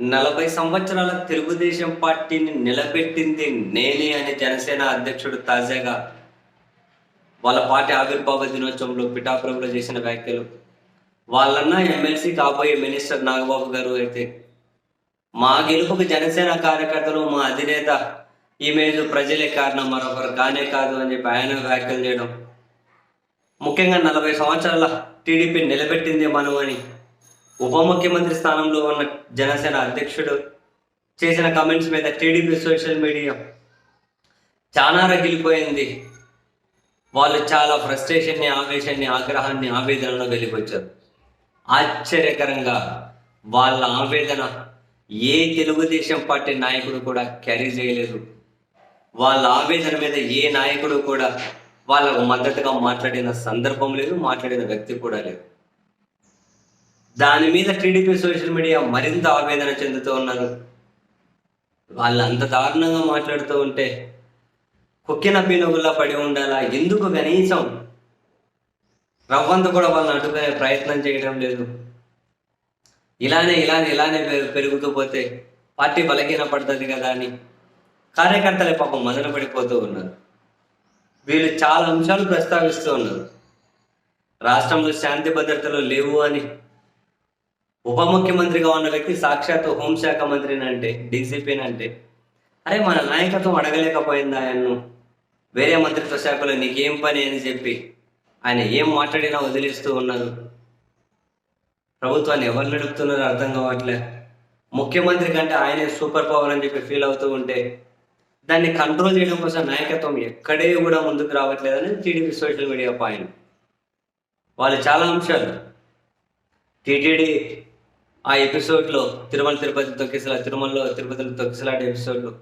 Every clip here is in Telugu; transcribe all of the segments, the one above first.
నలభై సంవత్సరాల తెలుగుదేశం పార్టీని నిలబెట్టింది నేనే అని జనసేన అధ్యక్షుడు తాజాగా వాళ్ళ పార్టీ ఆవిర్భావ దినోత్సవంలో పిఠాపురంలో చేసిన వ్యాఖ్యలు. వాళ్ళన్న ఎమ్మెల్సీ కాబోయే మినిస్టర్ నాగబాబు గారు అయితే మా గెలుపుకు జనసేన కార్యకర్తలు మా అధినేత ఇమేజ్ ప్రజలే కారణం మరొకరు కానే కాదు అని చెప్పి ఆయన వ్యాఖ్యలు చేయడం. ముఖ్యంగా నలభై సంవత్సరాల టీడీపీ నిలబెట్టింది మనం అని ఉప ముఖ్యమంత్రి స్థానంలో ఉన్న జనసేన అధ్యక్షుడు చేసిన కమెంట్స్ మీద టీడీపీ సోషల్ మీడియా చాలా రగిలిపోయింది. వాళ్ళు చాలా ఫ్రస్ట్రేషన్ని ఆవేశాన్ని ఆగ్రహాన్ని ఆవేదనలో వెళ్ళిపోయారు ఆశ్చర్యకరంగా వాళ్ళ ఆవేదన ఏ తెలుగుదేశం పార్టీ నాయకుడు కూడా క్యారీ చేయలేదు. వాళ్ళ ఆవేదన మీద ఏ నాయకుడు కూడా వాళ్ళకు మద్దతుగా మాట్లాడిన సందర్భం లేదు మాట్లాడిన వ్యక్తి కూడా లేదు. దాని మీద టీడీపీ సోషల్ మీడియా మరింత ఆవేదన చెందుతూ ఉన్నారు వాళ్ళు అంత దారుణంగా మాట్లాడుతూ ఉంటే కుక్కిన పీనుగుల్లా పడి ఉండాలా? ఎందుకు కనీసం రవ్వంత కూడా వాళ్ళని అడ్డుకునే ప్రయత్నం చేయడం లేదు? ఇలానే ఇలానే ఇలానే పె- పెరుగుతూ పోతే పార్టీ బలహీన పడుతుంది కదా అని కార్యకర్తలే పాపం మదన పడిపోతూ ఉన్నారు. వీళ్ళు చాలా అంశాలు ప్రస్తావిస్తూ ఉన్నారు. రాష్ట్రంలో శాంతి భద్రతలు లేవు అని ఉప ముఖ్యమంత్రిగా ఉన్న వ్యక్తి సాక్షాత్ హోంశాఖ మంత్రిని అంటే డీసీపీని అంటే అరే మన నాయకత్వం అడగలేకపోయిందా ఆయన్ను వేరే మంత్రిత్వ శాఖలో నీకేం పని అని చెప్పి ఆయన ఏం మాట్లాడినా వదిలేస్తూ ఉన్నారు. ప్రభుత్వాన్ని ఎవరు నడుపుతున్నారో అర్థం కావట్లే. ముఖ్యమంత్రి కంటే ఆయనే సూపర్ పవర్ అని చెప్పి ఫీల్ అవుతూ ఉంటే దాన్ని కంట్రోల్ చేయడం కోసం నాయకత్వం ఎక్కడే కూడా ముందుకు రావట్లేదని టీడీపీ సోషల్ మీడియా పాయింట్. వాళ్ళు చాలా అంశాలు. టీటీడీ ఆ ఎపిసోడ్లో తిరుమల తిరుపతి తొక్కిసలా తిరుమలలో తిరుపతిలో తొక్కిసలాట ఎపిసోడ్లో.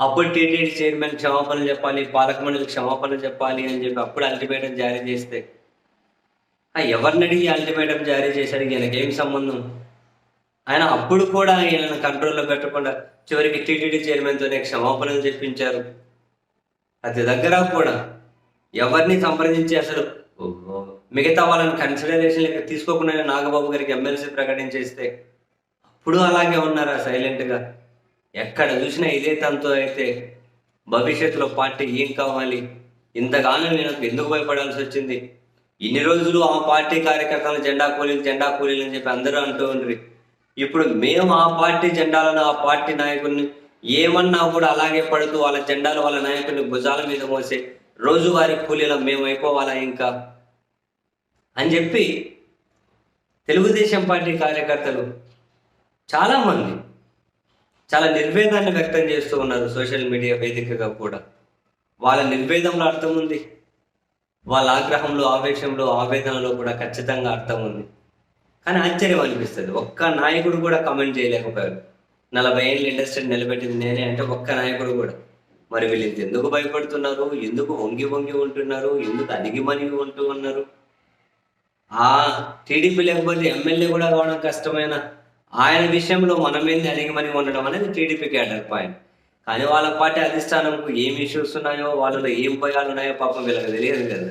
అప్పుడు టీటీడీ చైర్మన్ క్షమాపణలు చెప్పాలి పాలక మండలి క్షమాపణలు చెప్పాలి అని చెప్పి అప్పుడు అల్టిమేటం జారీ చేస్తే. ఆ ఎవరిని అడిగి అల్టిమేటం జారీ చేశాడు? ఈయనకి సంబంధం? ఆయన అప్పుడు కూడా ఈయనను కంట్రోల్లో పెట్టకుండా చివరికి టీటీడీ చైర్మన్తోనే క్షమాపణలు చెప్పించారు. అతి దగ్గర కూడా ఎవరిని సంప్రదించి అసలు ఓహో, మిగతా వాళ్ళని కన్సిడరేషన్ తీసుకోకుండా నాగబాబు గారికి ఎమ్మెల్సీ ప్రకటించేస్తే అప్పుడు అలాగే ఉన్నారా సైలెంట్గా ఎక్కడ చూసినా ఇదే తనతో అయితే భవిష్యత్తులో పార్టీ ఏం కావాలి? ఇంతగానో నేను ఎందుకు భయపడాల్సి వచ్చింది? ఇన్ని రోజులు ఆ పార్టీ కార్యకర్తలు జెండా కూలీలు జెండా కూలీలు అని చెప్పి అందరూ అంటూ ఉండ్రి. ఇప్పుడు మేము ఆ పార్టీ జెండాలను ఆ పార్టీ నాయకుడిని ఏమన్నా కూడా అలాగే పడుతూ వాళ్ళ జెండాలు వాళ్ళ నాయకుడిని భుజాల మీద మోసే రోజువారీ కూలీల మేము అయిపోవాలా ఇంకా? అని చెప్పి తెలుగుదేశం పార్టీ కార్యకర్తలు చాలామంది చాలా నిర్వేదాన్ని వ్యక్తం చేస్తూ ఉన్నారు సోషల్ మీడియా వేదికగా కూడా. వాళ్ళ నిర్వేదంలో అర్థం ఉంది. వాళ్ళ ఆగ్రహంలో ఆవేశంలో ఆవేదనలో కూడా ఖచ్చితంగా అర్థం ఉంది. కానీ ఆశ్చర్యం అనిపిస్తుంది. ఒక్క నాయకుడు కూడా కమెంట్ చేయలేకపోయారు నలభై ఏళ్ళు ఇండస్ట్రీ నిలబెట్టింది నేనే అంటే ఒక్క నాయకుడు కూడా. మరి వీళ్ళు ఎందుకు భయపడుతున్నారు? ఎందుకు వంగి వంగి ఉంటున్నారు? ఎందుకు అణిగి మణిగి ఉంటూ ఉన్నారు? ఆ టీడీపీ లేకపోతే ఎమ్మెల్యే కూడా కావడం కష్టమైన ఆయన విషయంలో మనమేంది అడిగి మనిగి ఉండడం అనేది టీడీపీ క్యాడర్ పాయింట్. కానీ వాళ్ళ పార్టీ అధిష్టానంకు ఏం ఇష్యూస్ ఉన్నాయో వాళ్ళలో ఏం భయాలు ఉన్నాయో పాపం వీళ్ళకి తెలియదు కదా.